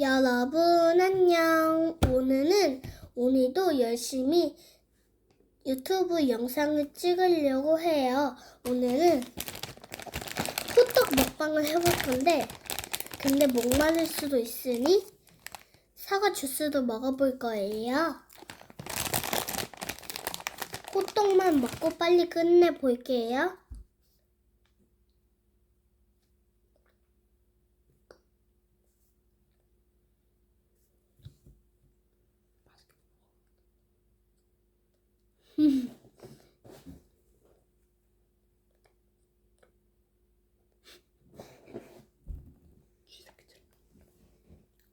여러분 안녕. 오늘은 오늘도 열심히 유튜브 영상을 찍으려고 해요. 오늘은 호떡 먹방을 해볼 건데 근데 목마를 수도 있으니 사과 주스도 먹어볼 거예요. 호떡만 먹고 빨리 끝내 볼게요.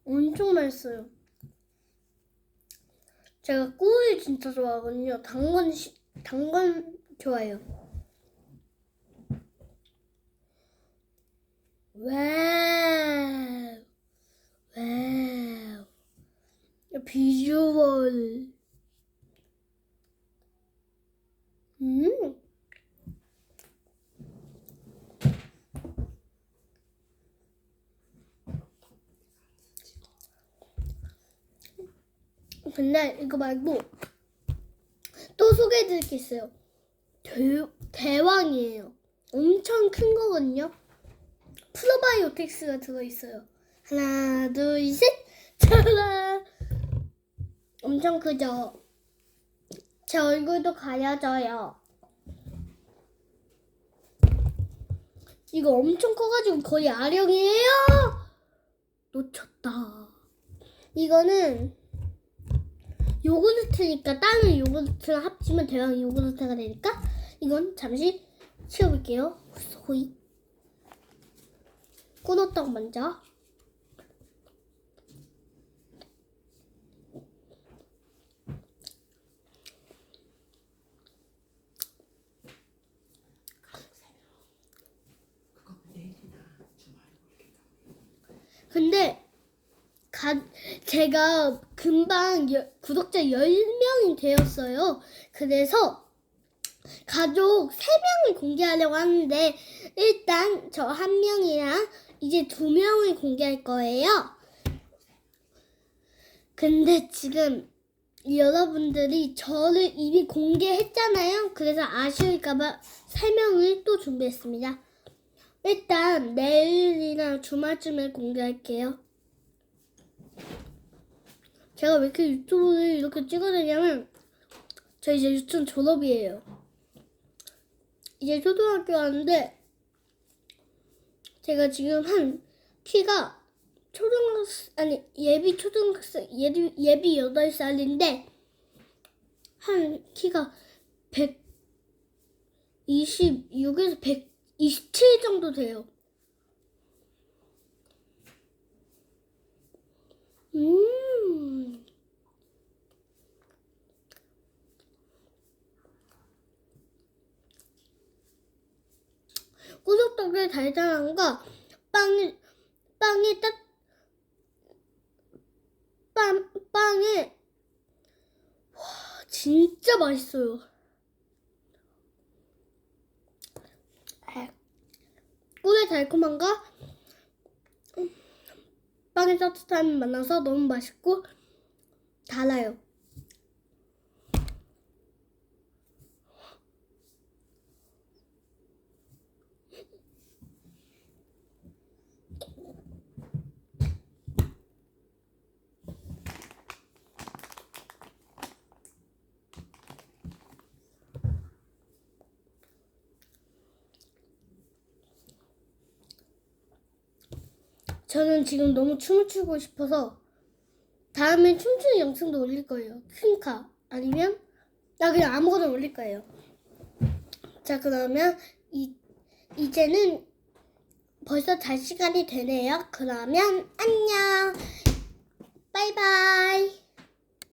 엄청 맛있어요. 제가 꿀 진짜 좋아하거든요. 당근 시, 당근 좋아해요. 와우, 와우, 비주얼. 음. 근데 이거 말고 또 소개해드릴 게 있어요. 대, 대왕이에요. 엄청 큰 거거든요. 프로바이오틱스가 들어있어요. 하나, 둘, 셋! 짜란! 엄청 크죠? 제 얼굴도 가려져요. 이거 엄청 커가지고 거의 아령이에요! 놓쳤다. 이거는 요구르트니까 다른 요구르트랑 합치면 대왕 요구르트가 되니까 이건 잠시 치워볼게요. 소이 꾸덕떡 먼저. 근데 가, 제가 금방 여- 구독자 10명이 되었어요. 그래서 가족 3명을 공개하려고 하는데 일단 저 한 명이랑 이제 두 명을 공개할 거예요. 근데 지금 여러분들이 저를 이미 공개했잖아요. 그래서 아쉬울까봐 3명을 또 준비했습니다. 일단 내일이나 주말쯤에 공개할게요. 제가 왜 이렇게 유튜브를 이렇게 찍어내냐면 저 이제 유치원 졸업이에요. 이제 초등학교 가는데 제가 지금 한 키가 초등학생 아니 예비 초등학생 예비 예비 8살인데 한 키가 126에서 127 정도 돼요. 음. 꾸덕떡의 달달함과 빵이 빵이 딱 빵, 빵에 와 진짜 맛있어요. 에, 꿀의 달콤함과 음, 빵의 따뜻함이 만나서 너무 맛있고 달아요. 저는 지금 너무 춤을 추고 싶어서 다음에 춤추는 영상도 올릴 거예요. 퀸카 아니면 나 그냥 아무거나 올릴 거예요. 자 그러면 이 이제는 벌써 잘 시간이 되네요. 그러면 안녕. 바이바이.